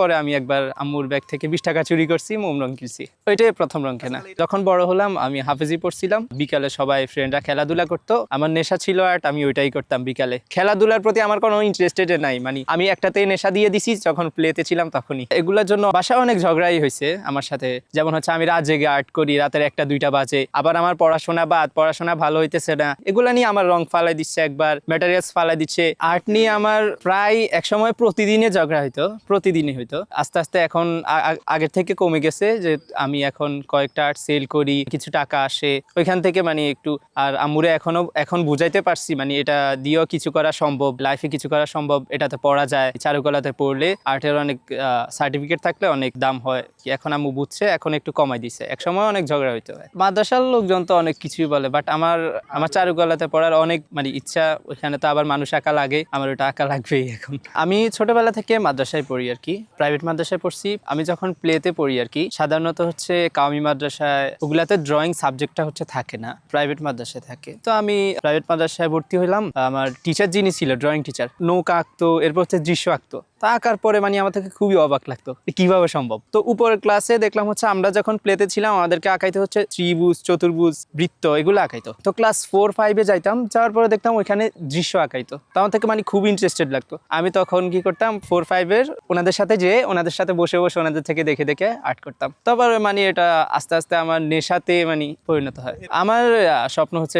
পরে আমি একবার আম্মুর ব্যাগ থেকে বিশ টাকা চুরি করছি, মোম রং কিনছি। ওইটাই প্রথম রং কেনা। যখন বড় হলাম, আমি হাফেজি পড়ছিলাম বিকালে সবাই ফ্রেন্ডরা খেলাধুলা করতো। আমার নেশা ছিল আর্ট আমি ওইটাই করতাম বিকালে। খেলাধুলার প্রতি আমার কোনো ইন্টারেস্টেড নাই। মানে আমি একটাতে নেশা দিয়ে দিছি, যখন প্লেতে ছিলাম তখনই। এগুলোর জন্য বাসায় অনেক ঝগড়াই হয়েছে আমার সাথে। যেমন হচ্ছে, আমি রাত জেগে আর্ট করি, রাতের একটা, দুইটা বাজে। আবার আমার পড়াশোনা বাদ, পড়াশোনা ভালো হইতেছে না। এগুলা নিয়ে আমার রং ফালাই দিচ্ছে একবার ম্যাটেরিয়ালস ফালাই দিচ্ছে। আর্ট নিয়ে আমার প্রায় একসময় প্রতিদিনে ঝগড়া হইতো, প্রতিদিনই হইতো। আস্তে আস্তে এখন আগের থেকে কমে গেছে যে আমি এখন কয়েকটা আর্ট সেল করি, কিছু টাকা আসে। ওইখান থেকে মানে একটু, আর আমুরে এখনও এখন বুঝাইতে পারছি মানে এটা দিয়েও কিছু করা সম্ভব লাইফে কিছু করা সম্ভব, এটাতে পড়া যায়। চারুকলাতে পড়লে আর্টের অনেক সার্টিফিকেট থাকলে অনেক দাম হয়। এখন আম্মু বুঝছে, এখন একটু কমাই দিছে। এক সময় অনেক ঝগড়া হইতে। হয় মাদ্রাসার লোকজন তো অনেক কিছুই বলে বাট আমার আমার চারুকলাতে পড়ার অনেক মানে ইচ্ছা, ওইখানে তো আবার মানুষ আঁকা লাগে আমার ওটা আঁকা লাগবেই এখন। আমি ছোটবেলা থেকে মাদ্রাসায় পড়ি আর কি। প্রাইভেট মাদ্রাসায় পড়ছি। আমি যখন প্লেতে পড়ি আর কি, সাধারণত হচ্ছে কাউমি মাদ্রাসায়, ওগুলাতে ড্রয়িং সাবজেক্টটা হচ্ছে থাকে না প্রাইভেট মাদ্রাসায় থাকে। তো আমি প্রাইভেট মাদ্রাসায় ভর্তি হইলাম, আমার টিচার যিনি ছিল ড্রয়িং টিচার নৌকা আঁকতো, এরপর হচ্ছে দৃশ্য আঁকতো। তা পরে মানে আমার থেকে খুবই অবাক লাগতো কীভাবে সম্ভব। তো উপরের ক্লাসে দেখলাম হচ্ছে আমরা যখন প্লেতে ছিলাম, আমাদেরকে আঁকাইতে হচ্ছে ত্রিভুজ, চতুর্ভুজ, বৃত্ত, এগুলো আঁকাইতো। তো ক্লাস ফোর ফাইভে যাইতাম, যাওয়ার পরে দেখতাম ওইখানে দৃশ্য আঁকাইতো। তো আমার থেকে মানে খুব ইন্টারেস্টেড লাগতো। আমি তখন কি করতাম ফোর ফাইভের ওনাদের সাথে যেয়ে, ওনাদের সাথে বসে বসে ওনাদের থেকে দেখে দেখে আর্ট করতাম। তারপর মানে এটা আস্তে আস্তে আমার নেশাতে মানে পরিণত হয়। আমার স্বপ্ন হচ্ছে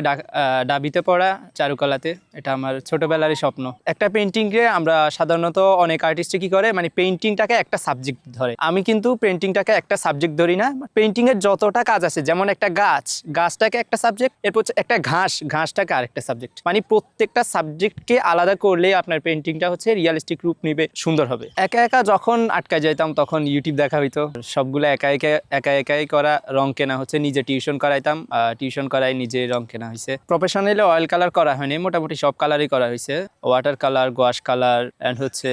ডাবিতে পড়া, চারুকলাতে। এটা আমার ছোটবেলারই স্বপ্ন। একটা পেন্টিংকে আমরা সাধারণত অনেক আর্টিস্ট কি করে? মানে পেন্টিংটাকে একটা সাবজেক্ট ধরে। আমি কিন্তু পেন্টিংটাকে একটা সাবজেক্ট ধরি না। পেন্টিং এর যতটা কাজ আছে, যেমন একটা গাছ, গাছটাকে একটা সাবজেক্ট এরপর একটা ঘাস, ঘাসটাকে আরেকটা সাবজেক্ট মানে প্রত্যেকটা সাবজেক্টকে আলাদা করলে আপনার পেন্টিংটা হচ্ছে রিয়েলিস্টিক রূপ নিবে, সুন্দর হবে। একা একা যখন আটকায় যাইতাম, তখন ইউটিউব দেখা হইতো। সবগুলো একা একা একা একাই করা রং কেনা হচ্ছে। নিজে টিউশন করাইতাম টিউশন করাই নিজে রং কেনা হয়েছে প্রফেশনালি অয়েল কালার করা হয়নি, মোটামুটি সব কালারই করা হয়েছে water colour gouache colour and হচ্ছে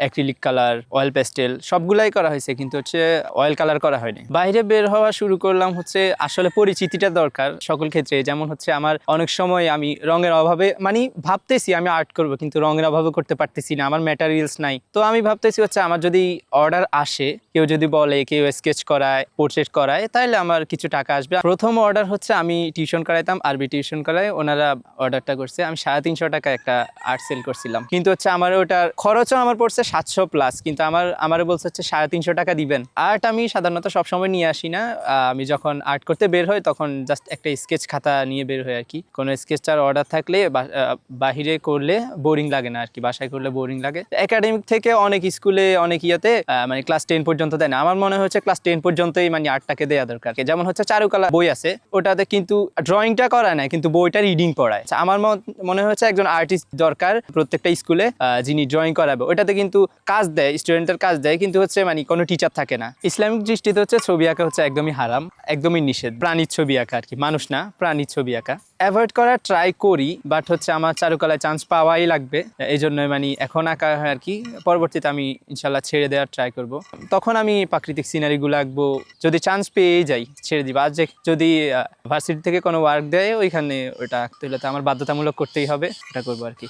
অ্যাক্রিলিক কালার অয়েল পেস্টেল সবগুলাই করা হয়েছে, কিন্তু হচ্ছে অয়েল কালার করা হয়নি। বাইরে বের হওয়া শুরু করলাম হচ্ছে আসলে পরিচিতিটা দরকার সকল ক্ষেত্রে। যেমন হচ্ছে আমার অনেক সময় আমি রঙের অভাবে মানে ভাবতেছি আমি আর্ট করব, কিন্তু রঙের অভাবে করতে পারতেছি না, আমার ম্যাটারিয়ালস নাই। তো আমি ভাবতেছি হচ্ছে আমার যদি অর্ডার আসে, কেউ যদি বলে, কেউ স্কেচ করায় পোর্ট্রেট করায় তাহলে আমার কিছু টাকা আসবে। প্রথম অর্ডার হচ্ছে আমি টিউশন করাইতাম আরবি টিউশন করাই ওনারা অর্ডারটা করছে। আমি সাড়ে তিনশো টাকা একটা আর্ট সেল করছিলাম। কিন্তু হচ্ছে আমার ওটার খরচও আমার পড়ছে সাতশো প্লাস কিন্তু আমার আমার বলছে হচ্ছে সাড়ে তিনশো টাকা দিবেন। আর্ট আমি সাধারণত সবসময় নিয়ে আসি না। আমি যখন আর্ট করতে বের হই তখন জাস্ট একটা স্কেচ খাতা নিয়ে বের হই আর কি। কোনো স্কেচটার অর্ডার থাকলে বাহিরে করলে বোরিং লাগে না আর কি। বাসায় করলে বোরিং লাগে। একাডেমিক থেকে অনেক স্কুলে অনেক ইয়েতে মানে ক্লাস টেন পর্যন্ত দেয় না। আমার মনে হচ্ছে ক্লাস টেন পর্যন্তই মানে আর্টটাকে দেওয়া দরকার। যেমন হচ্ছে চারুকলা বই আছে ওটাতে কিন্তু ড্রয়িংটা করায় না কিন্তু বইটা রিডিং পড়ায়। আচ্ছা, আমার মনে হচ্ছে একজন আর্টিস্ট দরকার প্রত্যেকটা স্কুলে যিনি ড্রয়িং করাবে। ওটাতে কিন্তু কাজ দেয় স্টুডেন্টের কাজ দেয়, কিন্তু হচ্ছে মানে কোনো টিচার থাকে না। ইসলামিক দৃষ্টিতে হচ্ছে ছবি আঁকা হচ্ছে একদমই হারাম, একদমই নিষেধ। প্রাণীর ছবি আঁকা আর কি মানুষ না, প্রাণীর ছবি আঁকা। অ্যাভয়েড করার ট্রাই করি বাট হচ্ছে আমার চারুকলায় চান্স পাওয়াই লাগবে। এই জন্য মানে এখন আঁকা হয় আর কি পরবর্তীতে আমি ইনশাল্লাহ ছেড়ে দেওয়ার ট্রাই করব। তখন আমি প্রাকৃতিক সিনারিগুলো আঁকবো, যদি চান্স পেয়ে যাই, ছেড়ে দিব। আর যে যদি ভার্সিটি থেকে কোনো ওয়ার্ক দেয়, ওইখানে ওটা আঁকতে হলে তো আমার বাধ্যতামূলক করতেই হবে এটা করব আর কি